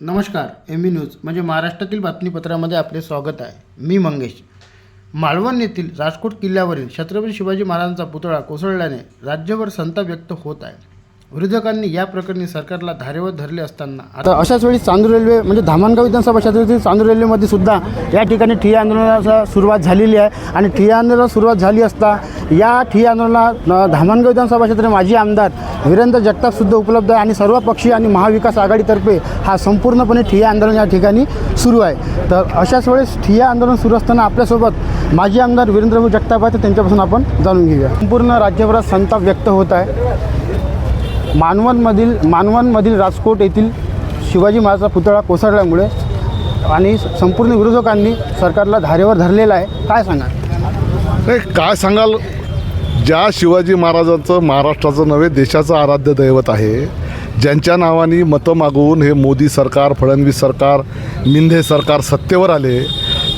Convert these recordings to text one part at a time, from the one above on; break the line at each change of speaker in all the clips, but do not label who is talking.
नमस्कार एम बी न्यूज म्हणजे महाराष्ट्रातील बातमीपत्रामध्ये आपले स्वागत आहे. मी मंगेश. मालवण येथील राजकोट किल्ल्यावरील छत्रपती शिवाजी महाराजांचा पुतळा कोसळल्याने राज्यभर संताप व्यक्त होत आहे. विरोधकांनी या प्रकरणी सरकारला धारेवर धरले असताना आता अशाच वेळी चांदूर रेल्वे म्हणजे धामणगाव विधानसभा क्षेत्रातील चांदूर रेल्वेमध्ये सुद्धा या ठिकाणी ठिय्या आंदोलनाला सुरुवात झालेली आहे. आणि ठिय्या आंदोलनाला सुरुवात झाली असता या ठिय्या आंदोलनात धामणगाव विधानसभा क्षेत्र माजी आमदार वीरेंद्र जगताप सुद्धा उपलब्ध आहे आणि सर्व पक्षीय आणि महाविकास आघाडीतर्फे हा संपूर्णपणे ठिय्या आंदोलन या ठिकाणी सुरू आहे. तर अशाच वेळेस ठिय्या आंदोलन सुरू असताना आपल्यासोबत माजी आमदार वीरेंद्रभाऊ जगताप आहे तर त्यांच्यापासून आपण जाणून घेऊया. संपूर्ण राज्यभरात संताप व्यक्त होत आहे. मानवनमधील मानवनमधील राजकोट येथील शिवाजी महाराजाचा पुतळा कोसळल्यामुळे आणि संपूर्ण विरोधकांनी सरकारला धारेवर धरलेला आहे. काय सांगा
काय सांगाल? ज्या शिवाजी महाराजांचं महाराष्ट्राचं नव्हे देशाचं आराध्य दैवत आहे ज्यांच्या नावाने मतं मागवून हे मोदी सरकार फडणवीस सरकार मिंधे सरकार सत्तेवर आले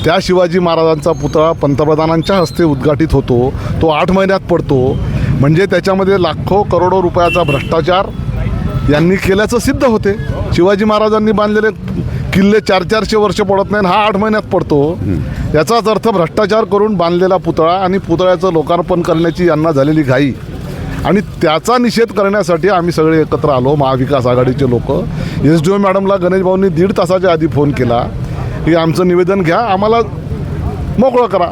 त्या शिवाजी महाराजांचा पुतळा पंतप्रधानांच्या हस्ते उद्घाटित होतो तो आठ महिन्यात पडतो. म्हणजे त्याच्यामध्ये लाखो करोडो रुपयाचा भ्रष्टाचार यांनी केल्याचं सिद्ध होते. शिवाजी महाराजांनी बांधलेले किल्ले चार चारशे वर्ष पडत नाही आणि हा आठ महिन्यात पडतो. याचाच अर्थ भ्रष्टाचार करून बांधलेला पुतळा आणि पुतळ्याचं लोकार्पण करण्याची यांना झालेली घाई. आणि त्याचा निषेध करण्यासाठी आम्ही सगळे एकत्र आलो महाविकास आघाडीचे लोक. एस डी ओ मॅडमला गणेश भाऊंनी दीड तासाच्या आधी फोन केला. की आमचं निवेदन घ्या आम्हाला मोकळं करा.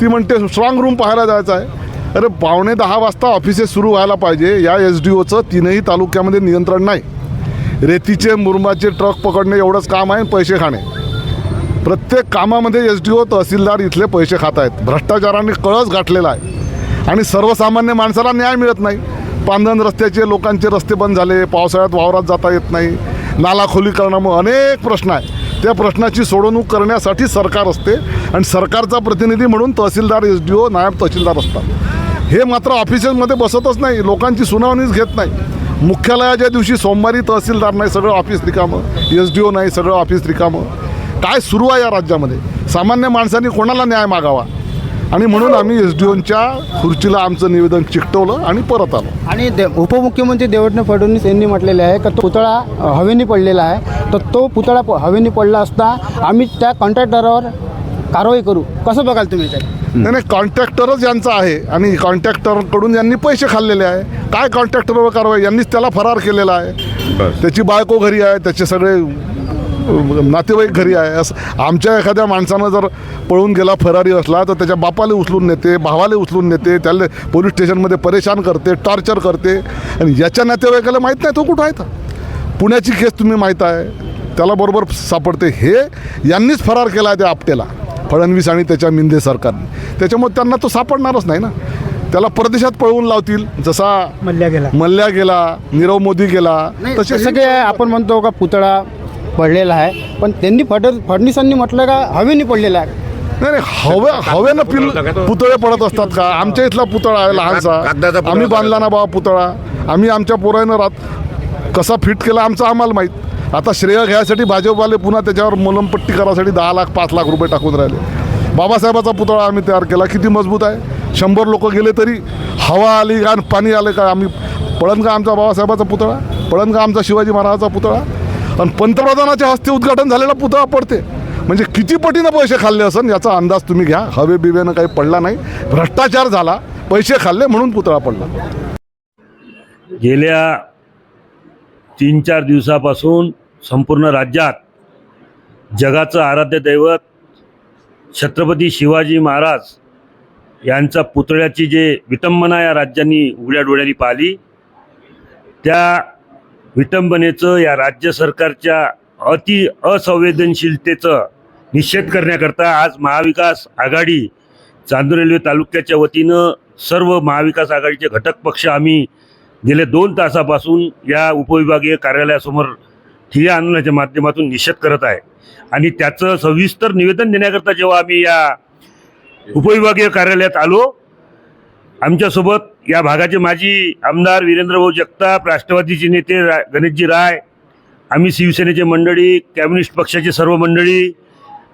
ती म्हणते स्ट्रॉंग रूम पाहायला जायचं आहे. अरे पावणे दहा वाजता ऑफिसेस सुरू व्हायला पाहिजे. या एस डी ओचं तीनही तालुक्यामध्ये नियंत्रण नाही. रेतीचे मुरमाचे ट्रक पकडणे एवढंच काम आहे पैसे खाणे. प्रत्येक कामामध्ये एस डी ओ तहसीलदार इथले पैसे खात आहेत. भ्रष्टाचाराने कळस गाठलेला आहे. आणि सर्वसामान्य माणसाला न्याय मिळत नाही. पांधन रस्त्याचे लोकांचे रस्ते बंद झाले पावसाळ्यात वावरात जाता येत नाही. नाला खोलीकरणामुळे अनेक प्रश्न आहे त्या प्रश्नाची सोडवणूक करण्यासाठी सरकार असते आणि सरकारचा प्रतिनिधी म्हणून तहसीलदार एस डी ओ नायब तहसीलदार असतात. हे मात्र ऑफिसेसमध्ये बसतच नाही. लोकांची सुनावणीच घेत नाही. मुख्यालयाच्या दिवशी सोमवारी तहसीलदार नाही सगळं ऑफिस रिकामं. एस डी ओ नाही सगळं ऑफिस रिकामं. काय सुरू आहे या राज्यामध्ये? सामान्य माणसांनी कोणाला न्याय मागावा? आणि म्हणून आम्ही एस डी ओच्या खुर्चीला आमचं निवेदन चिकटवलं आणि परत आलो.
आणि दे उपमुख्यमंत्री देवेंद्र फडणवीस यांनी म्हटलेले आहे का तो पुतळा हवेने पडलेला आहे. तर तो पुतळा प- हवेने पडला असता आम्ही त्या कॉन्ट्रॅक्टरवर कारवाई करू. कसं बघाल तुम्ही ते
नाही नाही कॉन्ट्रॅक्टरच यांचा आहे. आणि कॉन्ट्रॅक्टरकडून यांनी पैसे खाल्लेले आहे. काय कॉन्ट्रॅक्टरवर कारवाई? यांनीच त्याला फरार केलेला आहे. त्याची बायको घरी आहे त्याचे सगळे नातेवाईक घरी आहे. असं आमच्या एखाद्या माणसानं जर पळून गेला फरारी असला तर त्याच्या बापाला उचलून नेते भावाला उचलून नेते त्याला पोलीस स्टेशनमध्ये परेशान करते टॉर्चर करते. आणि याच्या नातेवाईकाला माहीत नाही तो कुठं आहे तर. पुण्याची केस तुम्ही माहीत आहे. त्याला बरोबर सापडते. हे यांनीच फरार केला आहे त्या आपटेला. फडणवीस आणि त्याच्या मिंदे सरकारने त्याच्यामुळे त्यांना तो सापडणारच नाही ना. त्याला परदेशात पळवून लावतील जसा
मल्ल्या गेला.
मल्ल्या गेला नीरव मोदी गेला
तसे सगळे आपण म्हणतो का पुतळा पडलेला आहे पण त्यांनी फड फडणवीसांनी म्हटलं का हवेने पडलेला आहे.
नाही नाही हवे हवेनं पिल पुतळे पडत असतात का? आमच्या इथला पुतळा आहे लहानसा. आम्ही बांधला ना बाबा पुतळा. आम्ही आमच्या पोरानं रात कसा फिट केला आमचं आम्हाला माहीत. आता श्रेय घ्यायसाठी भाजपवाले पुन्हा त्याच्यावर मलमपट्टी करायसाठी दहा लाख पाच लाख रुपये टाकून राहिले. बाबासाहेबाचा पुतळा आम्ही तयार केला. किती मजबूत आहे. शंभर लोक गेले तरी हवा आली आणि पाणी आलं का आम्ही पळण का आमचा बाबासाहेबाचा पुतळा पळण का आमचा शिवाजी महाराजाचा पुतळा आणि पंतप्रधानाच्या हस्ते उद्घाटन झालेला पुतळा पडते. म्हणजे किती पटीनं पैसे खाल्ले असन याचा अंदाज तुम्ही घ्या. हवे बिवेनं काही पडला नाही. भ्रष्टाचार झाला. पैसे खाल्ले म्हणून पुतळा पडला.
गेल्या तीन चार दिवसापासून संपूर्ण राज्यात जगाचं आराध्य दैवत छत्रपती शिवाजी महाराज यांचा पुतळ्याची जे विटंबना या राज्यांनी उघड्या डोळ्यांनी पाहिली त्या विटंबनेचं या राज्य सरकारच्या अति असंवेदनशीलतेचं निषेध करण्याकरता आज महाविकास आघाडी चांदूर रेल्वे तालुक्याच्या वतीनं सर्व महाविकास आघाडीचे घटक पक्ष आम्ही गेले दोन तासापासून या उपविभागीय कार्यालयासमोर ठिय्या आंदोलनाच्या माध्यमातून निषेध करत आहे. आणि त्याचं सविस्तर निवेदन देण्याकरता जेव्हा आम्ही या उपविभागीय कार्यालयात आलो आमच्यासोबत या भागाचे माजी आमदार वीरेंद्रभाऊ जगताप राष्ट्रवादीचे नेते रा गणेशजी राय आम्ही शिवसेनेचे मंडळी कम्युनिस्ट पक्षाचे सर्व मंडळी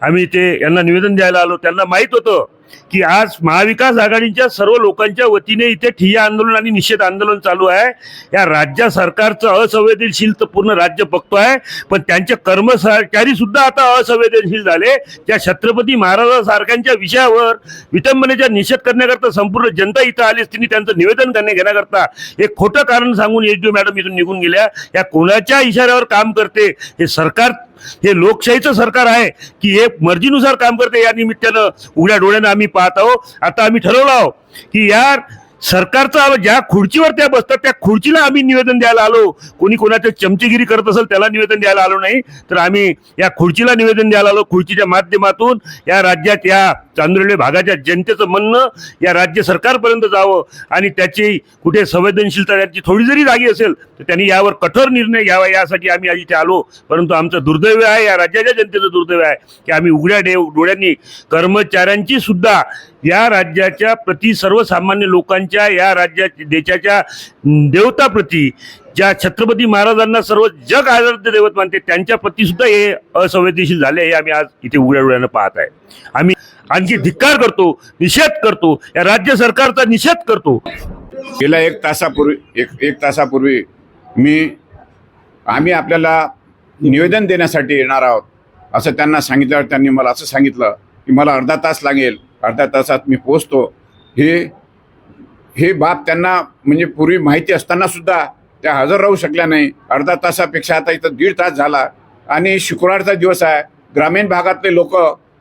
आम्ही ते यांना निवेदन द्यायला आलो. त्यांना माहीत होतं की आज महाविकास आघाडीच्या सर्व लोकांच्या वतीने इथे ठिय्या आंदोलन आणि निषेध आंदोलन चालू आहे. या राज्य सरकारचं असंवेदनशील तर पूर्ण राज्य बघतो आहे पण त्यांचे कर्मचारी सुद्धा आता असंवेदनशील झाले. त्या छत्रपती महाराजांसारख्यांच्या विषयावर विटंबनेचा निषेध करण्याकरता संपूर्ण जनता इथं आलीच तिने त्यांचं निवेदन करण्या घेण्याकरता एक खोटं कारण सांगून एच मॅडम इथून निघून गेल्या. या कोणाच्या इशाऱ्यावर काम करते? हे सरकार हे लोकशाहीचं सरकार आहे की हे मर्जीनुसार काम करते या निमित्तानं उघड्या डोळ्यानं आम्ही पाहत आहोत. आता आम्ही ठरवलं आहोत की यार सरकारचा ज्या खुर्चीवर त्या बसतात त्या खुर्चीला आम्ही निवेदन द्यायला आलो. कोणी कोणाच्या चमचेगिरी करत असेल त्याला निवेदन द्यायला आलो नाही. तर आम्ही या खुर्चीला निवेदन द्यायला आलो. खुर्चीच्या माध्यमातून या राज्यात या चांदोर्ली भागाच्या जनतेचं म्हणणं या राज्य सरकारपर्यंत जावं आणि त्याची कुठे संवेदनशीलता त्यांची थोडी जरी जागी असेल तर त्यांनी यावर कठोर निर्णय घ्यावा यासाठी आम्ही आज इथे आलो. परंतु आमचं दुर्दैव आहे या राज्याच्या जनतेचं दुर्दैव आहे की आम्ही उघड्या डे डोळ्यांनी कर्मचाऱ्यांची सुद्धा या राज्याच्या प्रति सर्वसामान्य लोकांच्या या राज्या देशाच्या देवताप्रती ज्या छत्रपती महाराजांना सर्व जग आदर्श दैवत मानते त्यांच्या प्रती सुद्धा हे असंवेदनशील झाले हे आम्ही आज इथे उघड्या डोळ्यानं पाहत आहे. आम्ही आणखी धिक्कार करतो निषेध करतो या राज्य सरकारचा निषेध करतो.
गेल्या एक तासापूर्वी एक एक तासापूर्वी मी आम्ही आपल्याला निवेदन देण्यासाठी येणार आहोत असं त्यांना सांगितल्यावर त्यांनी मला असं सांगितलं की मला अर्धा तास लागेल अर्ध्या तासात मी पोचतो हे हे बाब त्यांना म्हणजे पूर्वी माहिती असताना सुद्धा त्या हजर राहू शकल्या नाही. अर्धा तासापेक्षा आता इथं दीड तास झाला आणि शुक्रवारचा दिवस आहे. ग्रामीण भागातले लोक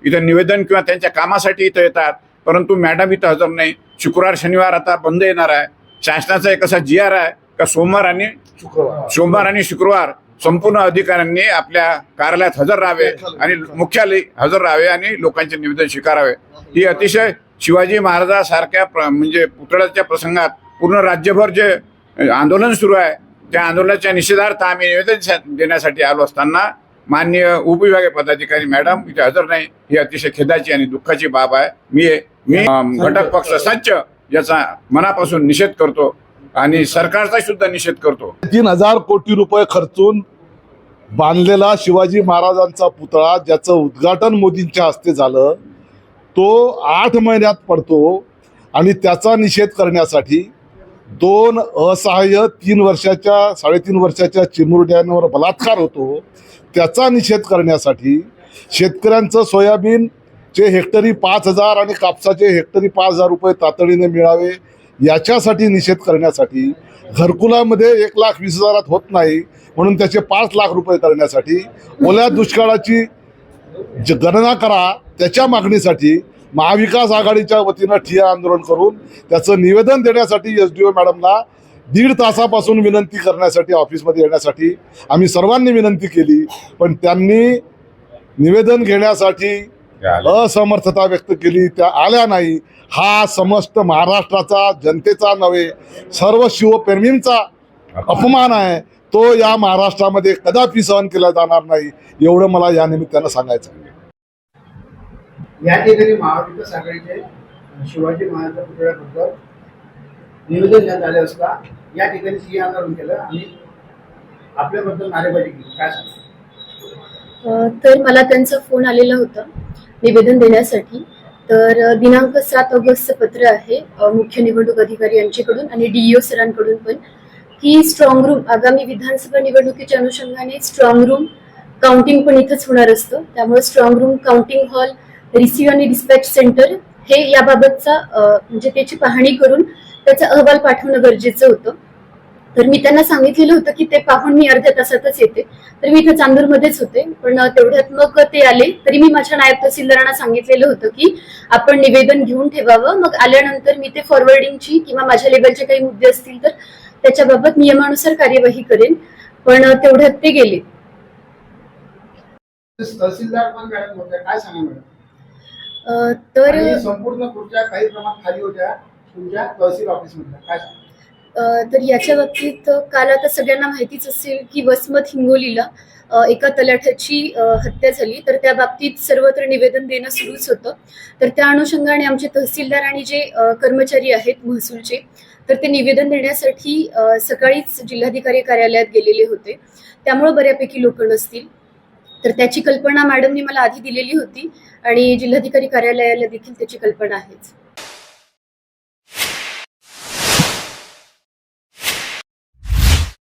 इथं निवेदन किंवा त्यांच्या कामासाठी इथं येतात. परंतु मॅडम इथं हजर नाही. शुक्रवार शनिवार आता बंद येणार आहे. शासनाचा एक असा जी आर आहे का सोमवार आणि सोमवार आणि शुक्रवार संपूर्ण अधिकाऱ्यांनी आपल्या कार्यालयात हजर राहावे आणि मुख्यालय हजर राहावे आणि लोकांचे निवेदन स्वीकारावे. ही अतिशय शिवाजी महाराजासारख्या म्हणजे पुतळ्याच्या प्रसंगात पूर्ण राज्यभर जे आंदोलन सुरू आहे त्या आंदोलनाच्या निषेधार्थ आम्ही निवेदन देण्यासाठी आलो असताना माननीय उपविभागीय पदाधिकारी मॅडम इथे हजर नाही. ही अतिशय खेदाची आणि दुःखाची बाब आहे. मी मी घटक पक्ष संच याचा मनापासून निषेध करतो आणि सरकारचा सुद्धा निषेध करतो.
तीन हजार कोटी रुपये खर्चून बांधलेला शिवाजी महाराजांचा पुतळा ज्याचं उद्घाटन मोदींच्या हस्ते झालं तो आठ महिन्यात पडतो आणि त्याचा निषेध करण्यासाठी दोन असहाय्य तीन वर्षाच्या साडेतीन वर्षाच्या चिमुरड्यांवर बलात्कार होतो त्याचा निषेध करण्यासाठी शेतकऱ्यांचं सोयाबीनचे हेक्टरी पाच हजार आणि कापसाचे हेक्टरी पाच हजार रुपये तातडीने मिळावे याच्यासाठी निषेध करण्यासाठी घरकुलामध्ये एक लाख वीस हजारात होत नाही म्हणून त्याचे पाच लाख रुपये करण्यासाठी ओल्या दुष्काळाची गणना करा त्याच्या मागणीसाठी महाविकास आघाडीच्या वतीनं ठिय्या आंदोलन करून त्याचं निवेदन देण्यासाठी एस डी ओ मॅडमला दीड तासापासून विनंती करण्यासाठी ऑफिसमध्ये येण्यासाठी आम्ही सर्वांनी विनंती केली. पण त्यांनी निवेदन घेण्यासाठी असमर्थता व्यक्त केली. त्या आल्या नाही. हा समस्त महाराष्ट्राचा जनतेचा नव्हे सर्व शिवप्रेमींचा अपमान आहे. तो या महाराष्ट्रामध्ये कदापि सहन केला जाणार नाही एवढं मला या निमित्तानं सांगायचं
या ठिकाणी महाविकास आघाडीचे शिवाजी महाराज पुतळ्याबद्दल निवेदन देण्यात आले असता या ठिकाणी सिंह आंदोलन केलं आणि आपल्याबद्दल नारेबाजी केली. काय
तर मला त्यांचा फोन आलेला होता निवेदन देण्यासाठी. तर दिनांक सात ऑगस्टचं पत्र आहे मुख्य निवडणूक अधिकारी यांच्याकडून आणि डीईओ सरांकडून पण की स्ट्रॉंग रूम आगामी विधानसभा निवडणुकीच्या अनुषंगाने स्ट्रॉंग रूम काउंटिंग पण इथंच होणार असतं. त्यामुळे strong room counting hall receive आणि डिस्पॅच सेंटर हे याबाबतचा म्हणजे त्याची पाहणी करून त्याचा अहवाल पाठवणं गरजेचं होतं. तर मी त्यांना सांगितलेलं होतं की ते पाहून मी अर्ध्या तासातच येते. तर मी इथे चांदूरमध्येच होते पण तेवढ्यात मग ते आले. तरी मी माझ्या नायब तहसीलदारांना सांगितलेलं होतं की आपण निवेदन घेऊन ठेवावं. मग आल्यानंतर मी ते फॉरवर्डिंगची किंवा माझ्या लेवलचे काही मुद्दे असतील तर त्याच्याबाबत नियमानुसार कार्यवाही करेन. पण तेवढ्यात ते गेले.
तहसीलदार पण काय सांगा मॅडम?
तर
संपूर्ण खुर्च्या काही प्रमाणात खाली होत्या तुमच्या तहसील ऑफिस काय
तर याच्या बाबतीत काल आता सगळ्यांना माहितीच असेल की वसमत हिंगोलीला एका तलाठ्याची हत्या झाली. तर त्या बाबतीत सर्वत्र निवेदन देणं सुरूच होतं. तर त्या अनुषंगाने आमचे तहसीलदार आणि जे कर्मचारी आहेत महसूलचे तर ते निवेदन देण्यासाठी सकाळीच जिल्हाधिकारी कार्यालयात गेलेले होते. त्यामुळे बऱ्यापैकी लोक नसतील. तर त्याची कल्पना मॅडमनी मला आधी दिलेली होती. आणि जिल्हाधिकारी कार्यालयाला देखील त्याची कल्पना आहेच.